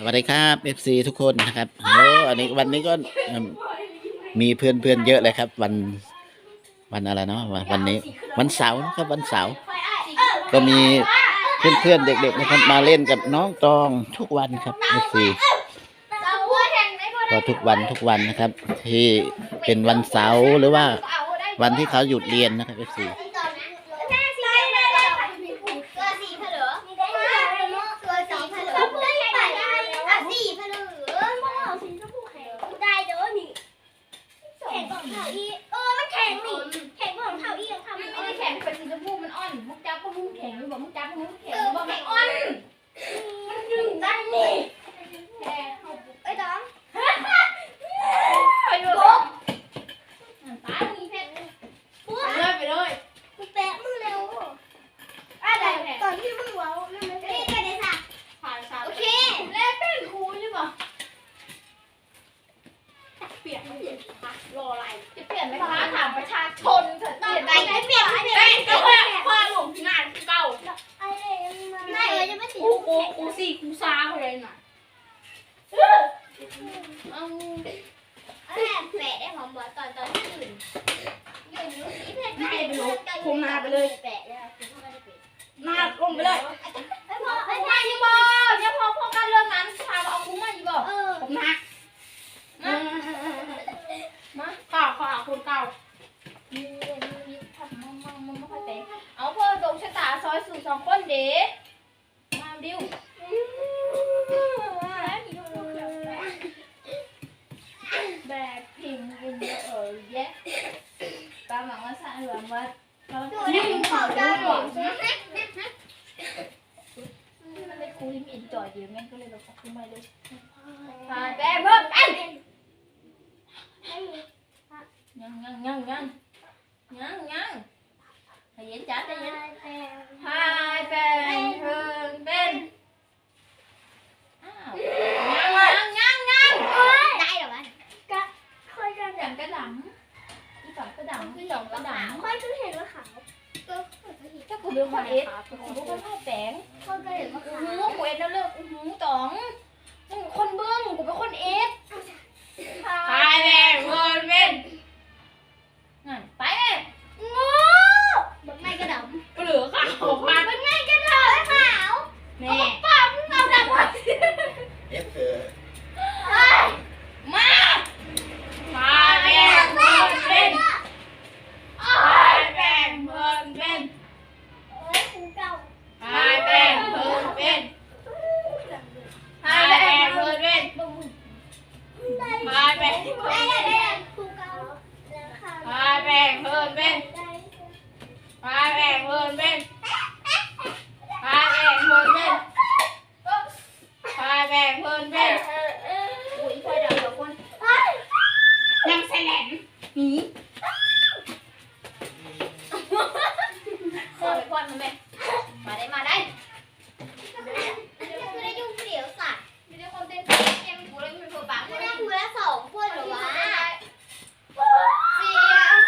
สวัสดีครับ FC ทุกคนนะครับโอ้อันนี้วันนี้ก็มีเพื่อนเพื่อนเยอะเลยครับ วันวันอะไรเนาะวันวันนี้ วันเสาร์นะครับวันเสาร์ก็มีเพื่อนเพื่อนเด็ก ๆ นะครับ มาเล่นกับน้องตองทุกวันครับ FC ก็ทุกวันทุกวันนะครับ ที่เป็นวันเสาร์หรือว่าวันที่เขาหยุดเรียนนะครับเอฟซี FC ไม่ได้แข็งเป็นสีชมพูมันอ่อนมุกจับก็มุกแข็งบอกมุกจับก็มุกแข็งบอกไม่อ่อนมันดึงได้นี่แค่เขาไปดูตายมีเพชรไปเลยไปเลยอะไรแหละ ตอนที่มึงเว้านั่นมันเป็น ผ่านสาวโอเคแล้วเป็นครูใช่ปะเปลี่ยนไม่เปลี่ยนรออะไรจะเปลี่ยนไหมคะถามประชาชนเถอะเปลี่ยนไปไหนเปลี่ยนไปไหนก็แค่ความหลงที่งานเก่า อะไรมัน ไม่เออจะไม่สีกูกูกู สี่กูซาเลยน่ะเอาแม่แปะได้หอมบ่ตอนตอนที่อื่นยืนอยู่สีเพชรแปะแล้วคุณพ่อไม่ได้แปะมาลงไปเลยไม่พอไม่ไม่ใช่ได้ยี่บอเนี่ยพอพอกันเรื่องนั้นพาเอาคุ้มมายี่บอ เออ ผมนักมามาข่าวข่าวคนเก่ามีมีทำมั่งมั่งมั่งไม่ค่อยเตะเอาเพื่อดวงชะตาซอยสู่สองคนเด้มาดิวแบบพิมพ์กันเยอะเออแยะตามหลังว่าสะเหลืองว่าเรา ดู จะ ได้ ได้ ขอ ข่าว จ้า ด้วย หรอ มันเลยคุยมีจอยเดียวงั้นก็เลยแบบคุยมาเลยพาแบเบิ้มอัน ยังยังยังยังยังยังให้เย็นจัดให้เย็นพายเป็นเพิ่งเป็นอ้าวยังยังยังได้หรอวะค่อยกันอย่างกระดังอี นว่าขาวก็ถ้ากูเรื่องคนเอสกูก็พ่ายแปงค่อยก็เห็นว่าอู้ขาวหูกูเอ็ดแล้วเลิกอู้หูต๋องมึงคนเบิ้งกูเป็นคนเอสพายแม่เพิ่นเป็นนั่นไปแม่โง่บักไม่กระดำเปลือกขาวพายบักไม่กระดำขาวแม่ ปั๊มเอาดำมา มา พายแม่เพิ่นเป็นพายแม่เพิ่นเป็น เอ้ยคูเก่า พายแม่เพิ่นเป็นพายแม่เพิ่นเป็นพายแม่ ได้ได้ได้คูเก่าแล้วค่ะ พายแม่เพิ่นเป็น ได้ พายแม่เพิ่นเป็นพายแม่เพิ่นเป็น พายแม่เพิ่นเป็น อุ้ยคอยดังเดี๋ยวคน ยังแสลนหนี คอยควันมาแม่มาได้มาได้ คือได้ยุ่งเสียวสัตว์ ไม่ได้คนเต้นเอ็มกูเลยไม่เป็นคนปาก ไม่ได้คูละสองคนหรอวะ เสีย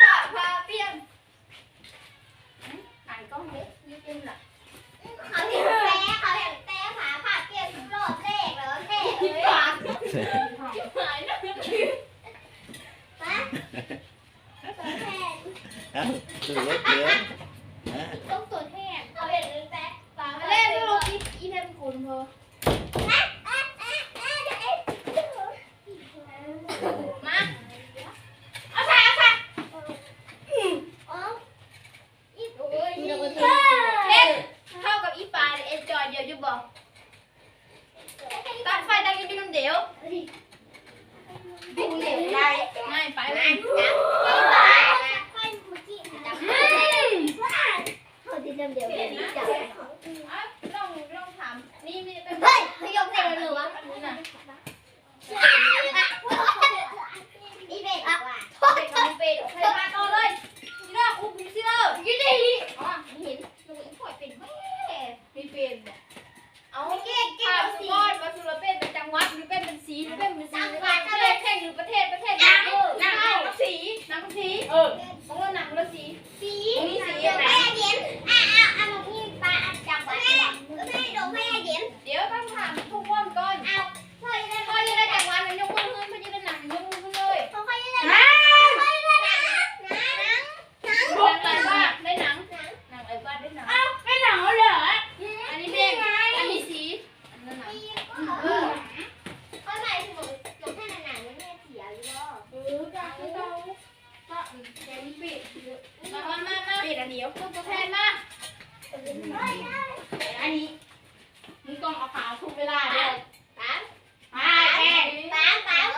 ค่ะพาเปี้ยนอ่านกล้องเล็กยืดเต็มหลัก เขาเห็นแต้เขาเห็นแต้ผาผ่าเปลี่ยนทุกรอบเลขแล้วแต้เอ้ย หายนะ มาแทน เอ้าตัวเล็กเยอะฮะ ต้องตัวแทนเขาเห็นแต้ปามาเล่เล่นนลูลูกกอีอีเทมคุณเพอ เฮ้องถามนี่นี่เเฮ้ยพยมใส่หรืะนี่เป็ดว่ะปมาต่อเลยนี่นะอุ้มเสื้อยืดดีอ๋อเห็นหนูอีกฝ่เป็นแม่มีเป็นเอาเก่งเก่งสีบอลมาสุรเป็นเป็นจังหวัดหรืเป็นเป็นสีหรืเป็นเป็นสีหรืเป็ประเทศประเทศน้ำสีน้ำสี มามามามาปิดอันเดียวคุณตัวแทนมา อันนี้มึงต้องเอาขาวทุกเวลาเลยตามตามตามตาม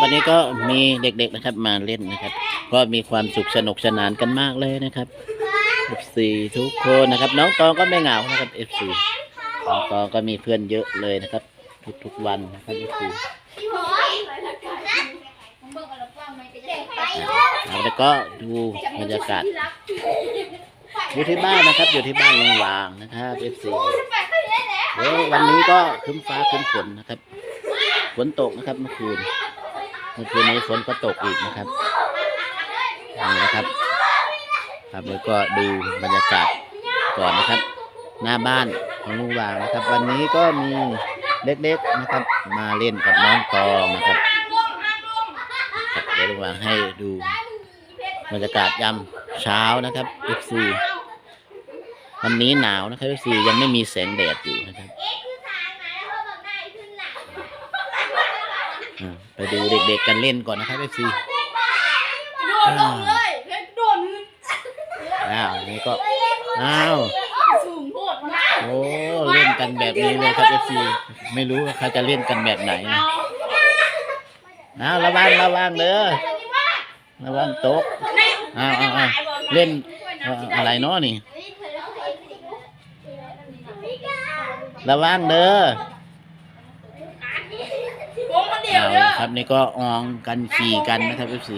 วันนี้ก็มีเด็กๆนะครับมาเล่นนะครับ ก็มีความสุขสนุกสนานกันมากเลยนะครับ FC ทุกคนนะครับ น้องตองก็ไม่เหงานะครับ FC น้องตองก็มีเพื่อนเยอะเลยนะครับ ทุกๆวันนะครับ FC พี่หอยมึงเอาละกว้างไหมก็จะเด็กไปเอาแล้วก็ดูบรรยากาศอยู่ที่บ้านนะครับ อยู่ที่บ้านลุงวางนะครับ FC เดี๋ยววันนี้ก็คึ้มฟ้าคึ้มฝนนะครับฝนตกนะครับเมื่อคืน มื่อคืนนี้ฝนก็ตกอีกนะครับนี่นะครับ ครับแล้วก็ดูบรรยากาศก่อนนะครับ หน้าบ้านของลุงวางนะครับ วันนี้ก็มีเด็กๆนะครับ มาเล่นกับน้องตองนะครับครับเดี๋ยวลุงวางให้ดูบรรยากาศยามเช้านะครับ FC วันนี้หนาวนะครับ FC ยังไม่มีแสงแดดอยู่นะครับ เอ๊ะคือทางไหนแล้วเขาบอกหน้าขึ้นหลัง อ่าไปดูเด็กๆกันเล่นก่อนนะครับ FC โดดลงเลยเพชรโดดอ้าวนี่ก็อ้าวสูงโคตรมาโอ้เล่นกันแบบนี้เลยครับ FC ไม่รู้ว่าเขาจะเล่นกันแบบไหนนะอ้าวระวังระวังเด้อระวังตกอ้าวอ้าวเล่นอะไรเนาะนี่ระวังเด้อ เอาครับนี่ก็อองกันขี่กันนะครับ FC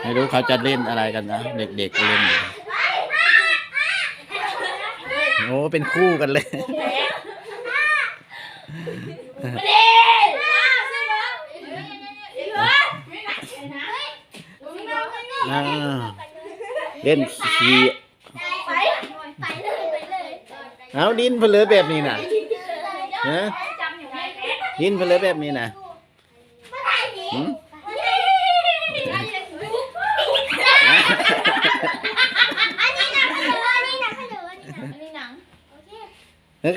ไม่รู้เขาจะเล่นอะไรกันนะเด็กๆเล่นอยู่โอ้เป็นคู่กันเลยเล่นขี่เอาดินเพลือแบบนี้นะฮะดินเพลือแบบนี้นะ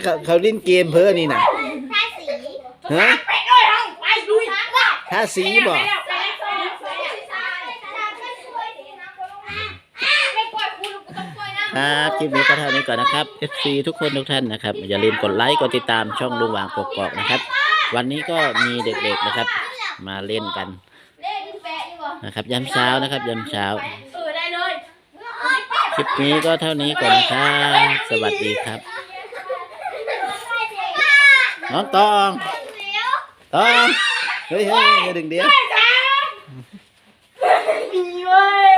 เขาเขาเล่นเกมเพ้อนี่นะทาสีฮะทั้งไปลุยถ้าสีบอกทาก็ช่วยสีนะคนลงมาไม่ปล่อยคุณกูต้องปล่อยนะครับคลิปนี้ก็เท่านี้ก่อนนะครับ FC ทุกคนทุกท่านนะครับ อย่าลืมกดไลค์กดติดตามช่องลุงวางกกอกนะครับ วันนี้ก็มีเด็กๆนะครับ มาเล่นกันเล่นแปะอยู่บ่นะครับยามเช้านะครับยามเช้าเออได้เลยคลิปนี้ก็เท่านี้ก่อนนะครับสวัสดีครับ น้องตองตองเฮ้ยเฮ้ยอย่าดึงเดียวดีเว้ย